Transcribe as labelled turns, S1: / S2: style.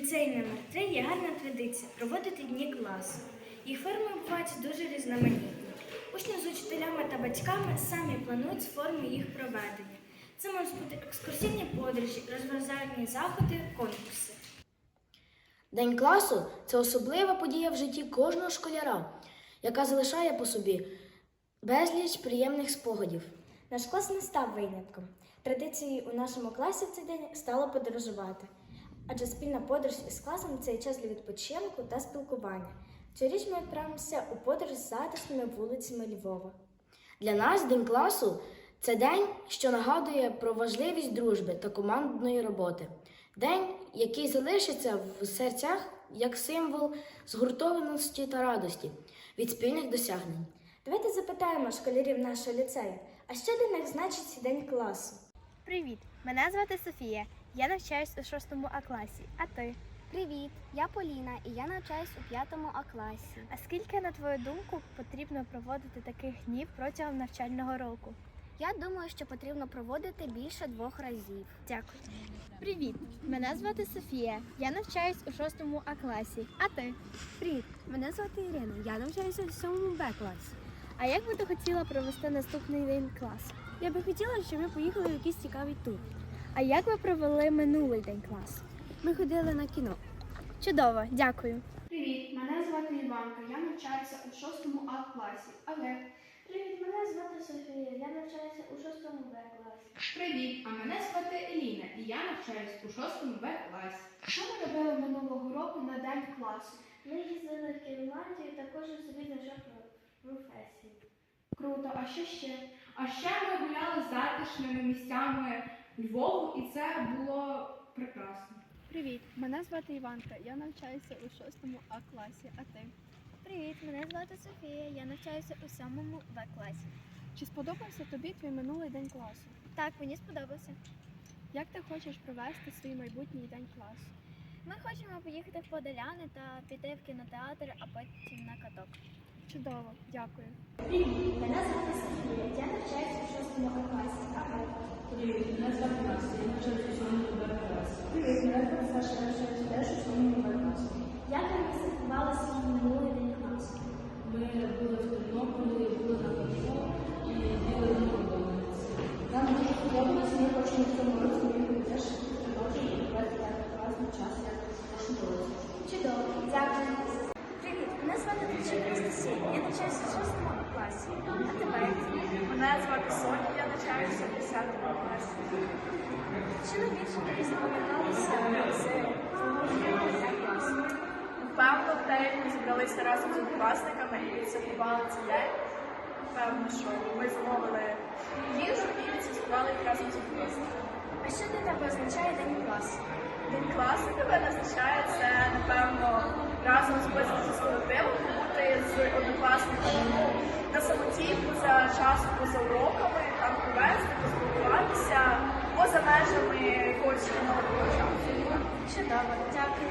S1: ліцеї номер 3 є гарна традиція проводити дні класу. Їх форми бувають дуже різноманітні. Учні з учителями та батьками самі планують форми їх проведення. Це можуть бути екскурсійні подорожі, розважальні заходи, конкурси.
S2: День класу це особлива подія в житті кожного школяра, яка залишає по собі безліч приємних спогадів.
S1: Наш клас не став винятком. Традицією у нашому класі в цей день стало подорожувати. Адже спільна подорож із класом це час для відпочинку та спілкування. Цьогоріч ми відправимося у подорож з затишними вулицями Львова.
S2: Для нас День класу це день, що нагадує про важливість дружби та командної роботи. День, який залишиться в серцях як символ згуртованості та радості від спільних досягнень.
S1: Давайте запитаємо школярів нашого ліцею, а що для них значить день класу?
S3: Привіт! Мене звати Софія. Я навчаюсь у 6 А класі. А ти?
S4: Привіт, я Поліна і я навчаюсь у 5 А класі.
S3: А скільки, на твою думку, потрібно проводити таких днів протягом навчального року?
S4: Я думаю, що потрібно проводити більше двох разів.
S3: Дякую. Привіт! Мене звати Софія. Я навчаюсь у 6 А класі. А ти?
S4: Привіт, мене звати Ірина. Я навчаюся у 7 Б класі.
S3: А як би ти хотіла провести наступний день класу?
S4: Я би хотіла, щоб ми поїхали в якийсь цікавий тур.
S3: А як ви провели минулий день класу?
S4: Ми ходили на кіно.
S3: Чудово, дякую.
S5: Привіт, мене звати Іванка. Я навчаюся у 6 А класі. Олег.
S1: Привіт, мене звати Софія. Я навчаюся у 6 Б класі.
S5: Привіт, а мене звати Еліна, і я навчаюсь у 6 Б класі. Що ми робили минулого року на день класу?
S1: Ми їздили в Кирландію та кожен собі знайшов професію.
S5: Круто, а що ще? А ще ми гуляли затишними місцями Львову, і це було прекрасно.
S3: Привіт, мене звати Іванка. Я навчаюся у 6 А класі. А ти?
S4: Привіт, мене звати Софія. Я навчаюся у 7 Б класі.
S3: Чи сподобався тобі твій минулий день класу?
S4: Так, мені сподобався.
S3: Як ти хочеш провести свій майбутній день класу?
S4: Ми хочемо поїхати в Подоляни та піти в кінотеатр, а потім на каток.
S3: Чудово, дякую.
S1: Привіт, мене звати Софія. Я навчаюся у 6 А класі. А хочемо в цьому році ми теж продовжуємо провести так класний час, як в році. Чудово, дякую. Привіт, мене звати Тичик Анастасія. Я навчаюся в 6 класі. А тебе?
S5: Мене звати Соня, я навчаюся у 10 класі.
S1: Що найбільше тобі запам'яталося класу?
S5: Певно, те, як ми зібралися разом з однокласниками і відсвяткували цей день. Певно, що ми замовили їжу і відсвяткували їх разом з однокласниками.
S1: А що для тебе означає день класу?
S5: День класу тебе назначає це, напевно, разом з колективом, бути з однокласниками на самоті, поза часу, поза уроками, там провести, поспілкуватися, поза межами якогось шкільного часу.
S1: Чудово, дякую.